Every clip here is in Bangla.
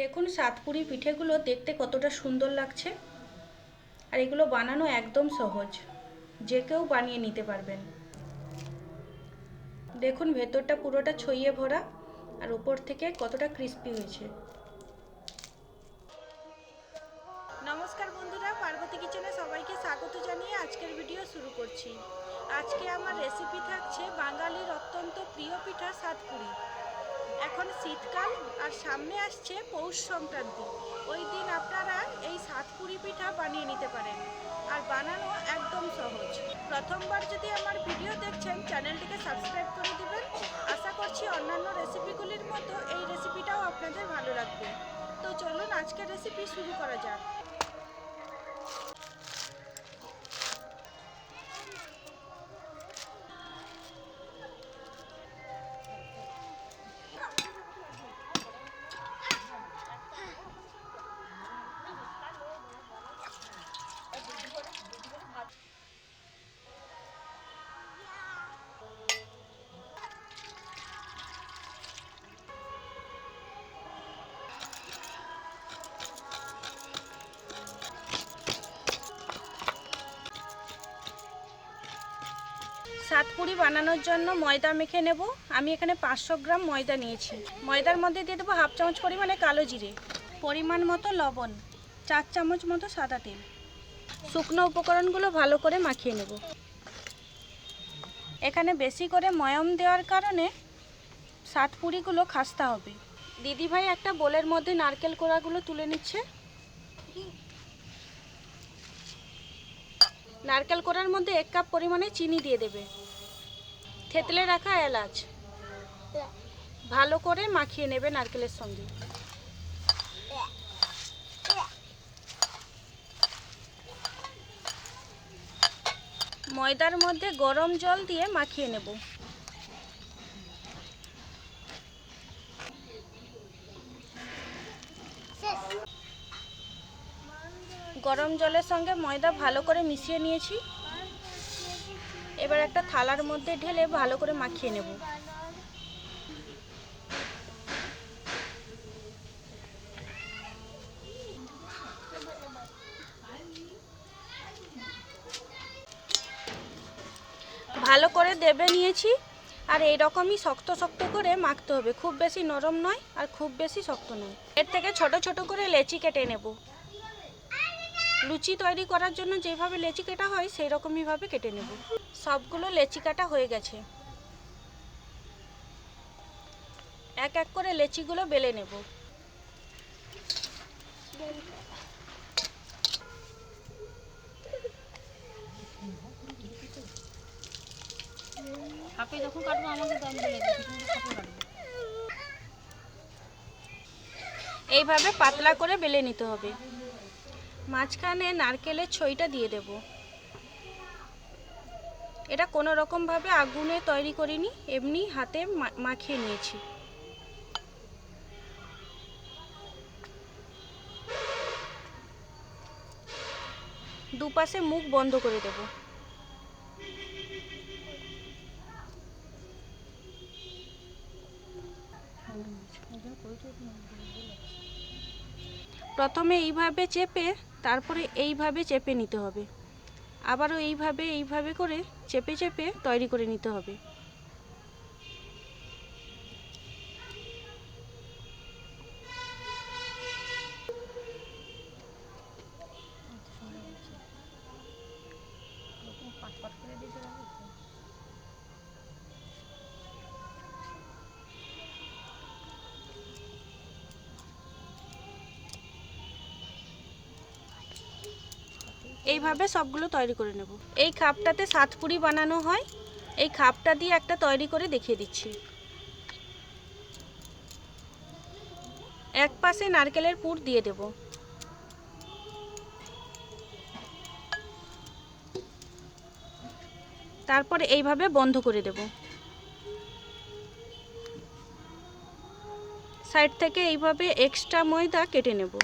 দেখুন, সাতপুরি পিঠেগুলো দেখতে কতটা সুন্দর লাগছে। আর এগুলো বানানো একদম সহজ। যে কেউ বানিয়ে নিতে পারবেন। দেখুন, ভেতরটা পুরোটা ছইয়ে ভরা আর উপর থেকে কতটা ক্রিস্পি হয়েছে। নমস্কার বন্ধুরা, পার্বতী কিচেনে সবাইকে স্বাগত জানিয়ে আজকের ভিডিও শুরু করছি। আজকে আমার রেসিপি থাকছে বাঙালির অত্যন্ত প্রিয় পিঠা সাতপুরি। এখন শীতকাল আর সামনে আসছে পৌষ সংক্রান্তি। ওই দিন আপনারা এই সাতপুরি পিঠা বানিয়ে নিতে পারেন। আর বানানো একদম সহজ। প্রথমবার যদি আমার ভিডিও দেখছেন, চ্যানেলটিকে সাবস্ক্রাইব করে দিবেন। আশা করছি অন্যান্য রেসিপিগুলির মতো এই রেসিপিটাও আপনাদের ভালো লাগবে। তো চলুন আজকের রেসিপি শুরু করা যাক। সাতপুরি বানানোর জন্য ময়দা মেখে নেব। আমি এখানে পাঁচশো গ্রাম ময়দা নিয়েছি। ময়দার মধ্যে দিয়ে দেবো হাফ চামচ পরিমাণে কালো জিরে, পরিমাণ মতো লবণ, চার চামচ মতো সাদা তেল। শুকনো উপকরণগুলো ভালো করে মাখিয়ে নেব। এখানে বেশি করে ময়ম দেওয়ার কারণে সাতপুরিগুলো খাস্তা হবে। দিদিভাই একটা বোলের মধ্যে নারকেল কোড়াগুলো তুলে নিচ্ছে। নারকেল কোড়ার মধ্যে এক কাপ পরিমাণে চিনি দিয়ে দেবে। থেতলে রাখা এলাচ। ভালো করে মাখিয়ে নেবে নারকেলের সঙ্গে। ময়দার মধ্যে গরম জল দিয়ে মাখিয়ে নেব। গরম জলের সঙ্গে ময়দা ভালো করে মিশিয়ে নিয়েছি। এবার একটা থালার মধ্যে ঢেলে ভালো করে মাখিয়ে নেব। ভালো করে দেবে নিয়েছি, আর এই রকমই শক্ত শক্ত করে মাখতে হবে। খুব বেশি নরম নয় আর খুব বেশি শক্ত নয়। এর থেকে ছোট ছোট করে লেচি কেটে নেব। লুচি তৈরি করার জন্য যেভাবে লেচি কাটা হয় সেই রকমইভাবে কেটে নেব। সবগুলো লেচি কাটা হয়ে গেছে। এক এক করে লেচিগুলো বেলে নেব। হাফে যখন কাটবো আমাকে দাম বলে এইভাবে পাতলা করে বেলে নিতে হবে। মাঝখানে নারকেলের ছইটা দিয়ে দেব। এটা কোনো রকমভাবে আগুনে তৈরি করিনি, এমনি হাতে মাখিয়ে নিয়েছি। দুপাশে মুখ বন্ধ করে দেব। প্রথমে এইভাবে চেপে তারপরে এইভাবে চেপে নিতে হবে। আবারও এইভাবে এইভাবে করে চেপে চেপে তৈরি করে নিতে হবে। এইভাবে সবগুলো তৈরি করে নেব। এই খাপটাতে সাতপুরি বানানো হয়। এই খাপটা দিয়ে একটা তৈরি করে দেখিয়ে দিচ্ছি। এক পাশে নারকেলের পুর দিয়ে দেব। তারপরে এইভাবে বন্ধ করে দেব। সাইড থেকে এইভাবে এক্সট্রা ময়দা কেটে নেব।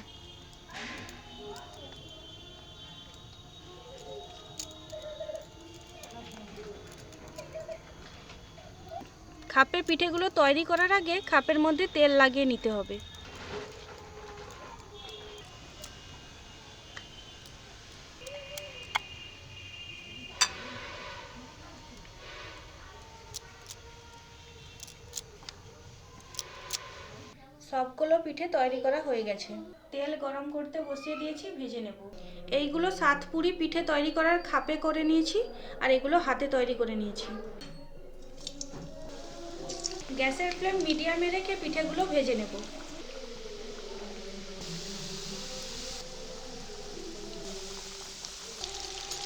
খাপের পিঠেগুলো তৈরি করার আগে খাপের মধ্যে তেল লাগিয়ে নিতে হবে। সবগুলো পিঠে তৈরি করা হয়ে গেছে। তেল গরম করতে বসিয়ে দিয়েছি, ভেজে নেব। এইগুলো সাত পুরি পিঠে তৈরি করার খাপে করে নিয়েছি আর এগুলো হাতে তৈরি করে নিয়েছি। গ্যাসের ফ্লেম মিডিয়ামে রেখে পিঠেগুলো ভেজে নেব।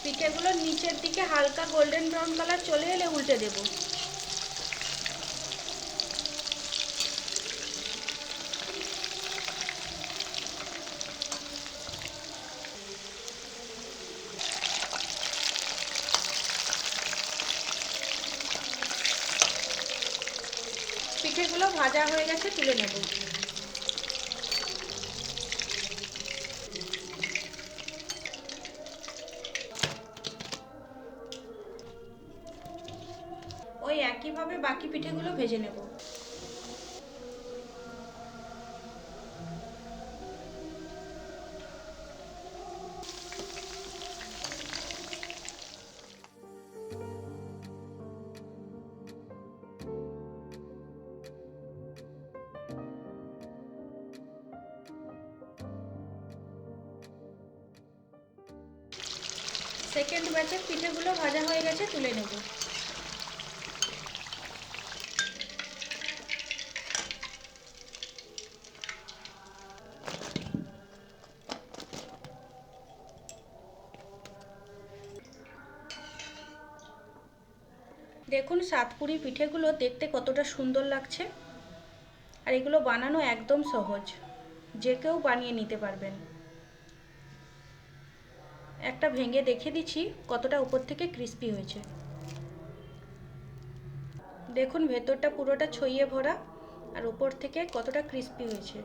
পিঠেগুলো নিচের দিকে হালকা গোল্ডেন ব্রাউন কালার চলে এলে উল্টে দেব। পিঠেগুলো ভাজা হয়ে গেছে তুলে নেব। ওই একইভাবে বাকি পিঠেগুলো ভেজে নেব। সেকেন্ড ব্যাচের পিঠেগুলো ভাজা হয়ে গেছে, তুলে নেব। দেখুন, সাতপুরি পিঠেগুলো দেখতে কতটা সুন্দর লাগছে। আর এগুলো বানানো একদম সহজ। যে কেউ বানিয়ে নিতে পারবেন। একটা ভেঙে দেখে দিচ্ছি কতটা উপর থেকে ক্রিস্পি হয়েছে। দেখুন ভেতরটা পুরোটা ছইয়ে ভরা আর উপর থেকে কতটা ক্রিস্পি হয়েছে।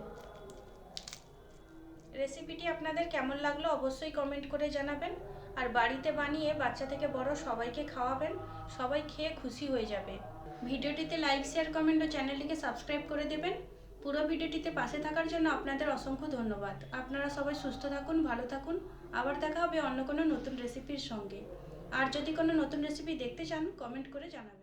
রেসিপিটি আপনাদের কেমন লাগল অবশ্যই কমেন্ট করে জানাবেন। আর বাড়িতে বানিয়ে বাচ্চা থেকে বড় সবাইকে খাওয়াবেন, সবাই খেয়ে খুশি হয়ে যাবে। ভিডিওটিতে লাইক শেয়ার কমেন্ট ও চ্যানেলটিকে সাবস্ক্রাইব করে দেবেন। পুরো ভিডিওটিতে পাশে থাকার জন্য আপনাদের অসংখ্য ধন্যবাদ। আপনারা সবাই সুস্থ থাকুন, ভালো থাকুন। আবার দেখা হবে অন্য কোনো নতুন রেসিপির সঙ্গে। আর যদি কোনো নতুন রেসিপি দেখতে চান কমেন্ট করে জানাবেন।